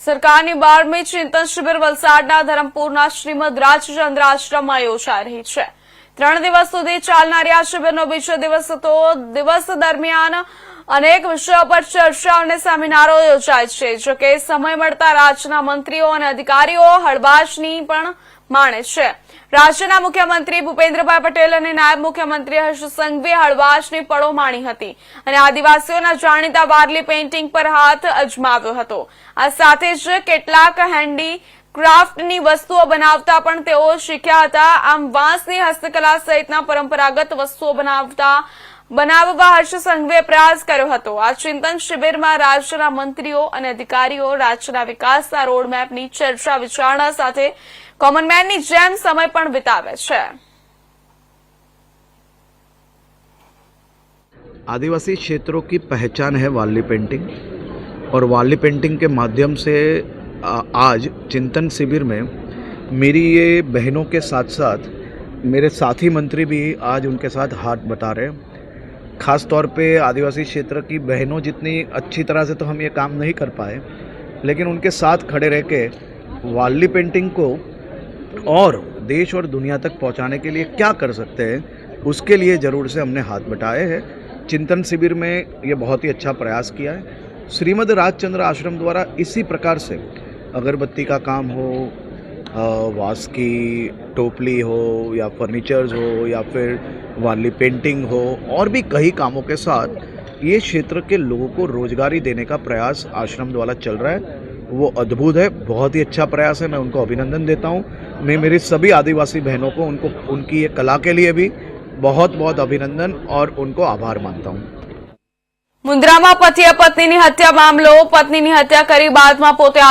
સરકારની બારમી ચિંતન શિબિર વલસાડના ધરમપુરના શ્રીમદ રાજચંદ્ર આશ્રમમાં યોજાઈ રહી છે. ત્રણ દિવસ સુધી ચાલનારી આ શિબિરનો બીજો દિવસ હતો. દિવસ દરમિયાન અનેક વિષયો પર ચર્ચા અને સેમિનારો યોજાય છે, જો કે સમય મળતા રાજ્યના મંત્રીઓ અને અધિકારીઓ હળવાશની પણ માણે છે. રાજ્યના મુખ્યમંત્રી ભૂપેન્દ્રભાઈ પટેલ અને નાયબ મુખ્યમંત્રી હર્ષ સંઘવીએ હળવાશની પળો માણી હતી અને આદિવાસીઓના જાણીતા વારલી પેઇન્ટિંગ પર હાથ અજમાવ્યો હતો. આ સાથે જ કેટલાક હેન્ડી ક્રાફ્ટની વસ્તુઓ બનાવતા પણ તેઓ શીખ્યા હતા આમ વાંસની હસ્તકલા સહિતના પરંપરાગત વસ્તુઓ બનાવતા બનાવવા હર્ષ સંઘવીએ પ્રયાસ કર્યો હતો આ ચિંતન શિબિરમાં રાજ્યના મંત્રીઓ અને અધિકારીઓ રાજ્યના વિકાસના રોડમેપની ચર્ચા વિચારણા સાથે કોમનમેનની જેમ સમય પણ વિતાવે છે आदिवासी क्षेत्रों की पहचान है वाली पेंटिंग और वाली पेंटिंग के माध्यम से आ- आज चिंतन शिविर में मेरी ये बहनों के साथ साथ मेरे साथी मंत्री भी आज उनके साथ हाथ बटा रहे हैं। खास तौर पे आदिवासी क्षेत्र की बहनों जितनी अच्छी तरह से तो हम ये काम नहीं कर पाए, लेकिन उनके साथ खड़े रह के वाली पेंटिंग को और देश और दुनिया तक पहुँचाने के लिए क्या कर सकते हैं, उसके लिए ज़रूर से हमने हाथ बटाए हैं। चिंतन शिविर में ये बहुत ही अच्छा प्रयास किया है। श्रीमद राजचंद्र आश्रम द्वारा इसी प्रकार से अगरबत्ती का काम हो अ, वास की टोपली हो या फर्नीचर्स हो या फिर वाली पेंटिंग हो और भी कई कामों के साथ ये क्षेत्र के लोगों को रोजगारी देने का प्रयास आश्रम द्वारा चल रहा है वो अद्भुत है बहुत ही अच्छा प्रयास है मैं उनको अभिनंदन देता हूँ मैं मेरी सभी आदिवासी बहनों को उनको उनकी ये कला के लिए भी बहुत बहुत अभिनंदन और उनको आभार मानता हूँ મુન્દ્રામાં પતિએ પત્નીની હત્યા મામલો પત્નીની હત્યા કરી બાદમાં પોતે